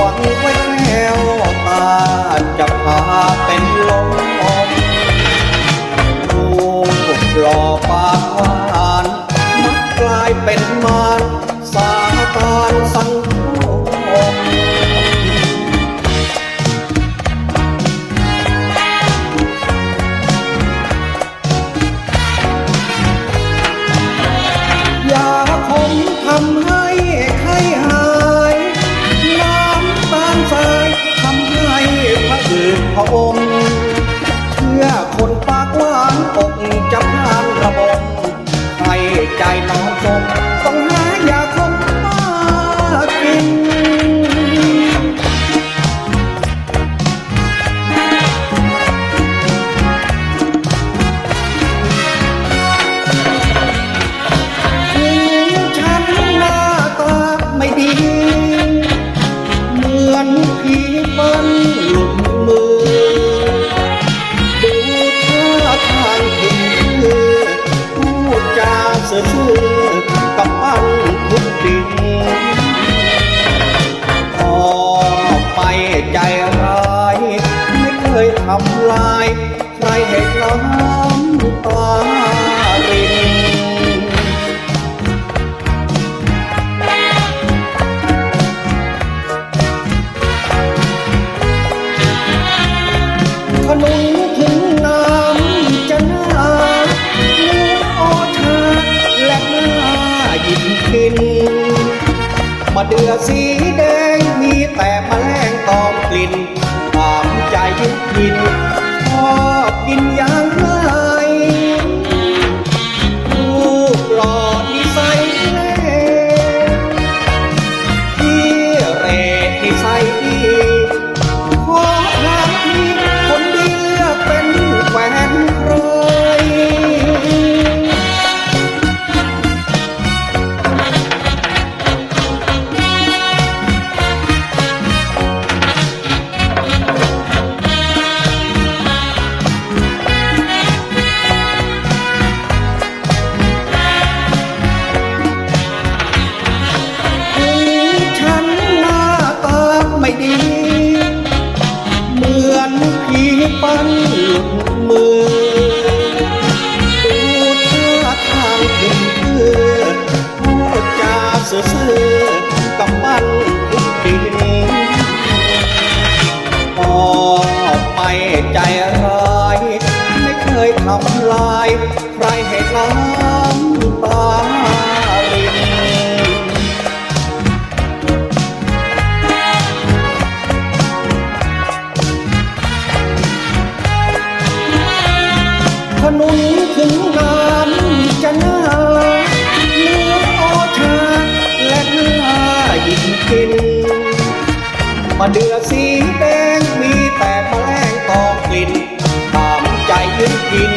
หวังไว้แค่วาตาจะพาเป็นลมรู้หลอปา งเพื่อคนปากหวานอกจะพานระบมให้ใจน้องสมต้องหายา ทำลาย ใครเห็นน้ำตารินขนุนถึงน้ำจะน่าเนื้อโอชาและหน้าหยิบกิน มาเดือสีแดงมีแต่แมลงตอมกลิ่น ยึด ไม่ดี เหมือนผีปั้นหลุดมือดูท่าทางถึงคือพูดจาซื่อๆกับบ้านทุกดินพอไปใจร้ายไม่เคยทำลาย ใครเห็นน้ำตา นุนถึงนานจะน่ารักเนื้อโอชาและเนื้อหยิบกินมาเดือสีแดงมีแต่แมลงตอกกลิ่นตามใจยึงกิน